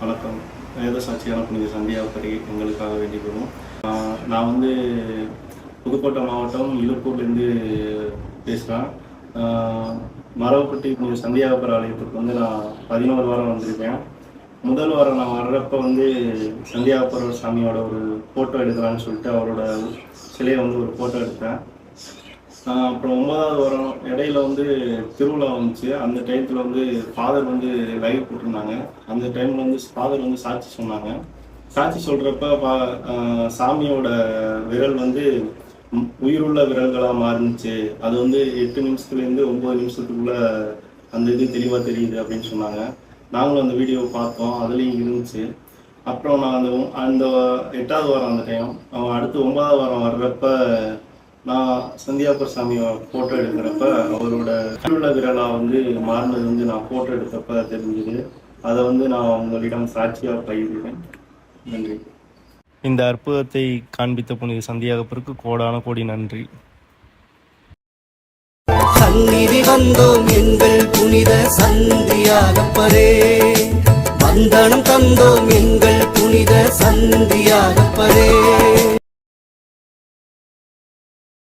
வணக்கம். வேத சாட்சியான புனித சந்தியாபரி எங்களுக்காக வேண்டி கொள்வோம் நான் வந்து புதுக்கோட்டை மாவட்டம் இழுப்பூர்லேருந்து பேசுகிறேன் மரவப்பட்டி புனித சந்தியாபுர ஆலயத்துக்கு வந்து நான் பதினோரு வாரம் வந்திருக்கேன். முதல் வாரம் நான் வர்றப்ப வந்து சந்தியாபுர சாமியோட ஒரு ஃபோட்டோ எடுக்கலான்னு சொல்லிட்டு அவரோட சிலையை வந்து ஒரு ஃபோட்டோ எடுத்தேன். அப்புறம் ஒன்பதாவது வாரம் இடையில வந்து திருவிழா வந்துச்சு. அந்த டைத்துல வந்து ஃபாதர் வந்து லைவ் போட்டிருந்தாங்க. அந்த டைம்ல வந்து ஃபாதர் வந்து சாட்சி சொன்னாங்க. சாட்சி சொல்றப்ப பா- சாமியோட விரல் வந்து உயிருள்ள விரல்களா மாறுனுச்சு. அது வந்து எட்டு நிமிஷத்துல இருந்து ஒன்பது நிமிஷத்துக்குள்ள அந்த இது தெளிவா தெரியுது அப்படின்னு சொன்னாங்க. நாங்களும் அந்த வீடியோ பார்த்தோம். அதுலயும் இருந்துச்சு. அப்புறம் நான் அந்த அந்த எட்டாவது வாரம் அந்த டைம் அடுத்து ஒன்பதாவது வாரம் வர்றப்ப நான் சந்தியாபுர சாமியை ஃபோட்டோ எடுக்கிறப்ப அவரோட உள்ள விரலா வந்து மாறினது வந்து நான் ஃபோட்டோ எடுத்தப்ப தெரிஞ்சுது. அதை வந்து நான் உங்களிடம் சாட்சியாக பகிர்கிறேன். நன்றி. இந்த அற்புதத்தை காண்பித்த புனித சந்தியாகப்பருக்கு கோடான கோடி நன்றி. சந்நிதி வந்தோம் எங்கள் புனித சந்தியாகப்பரே. வந்தனம் தந்தோம் எங்கள் புனித சந்தியாகப்பரே.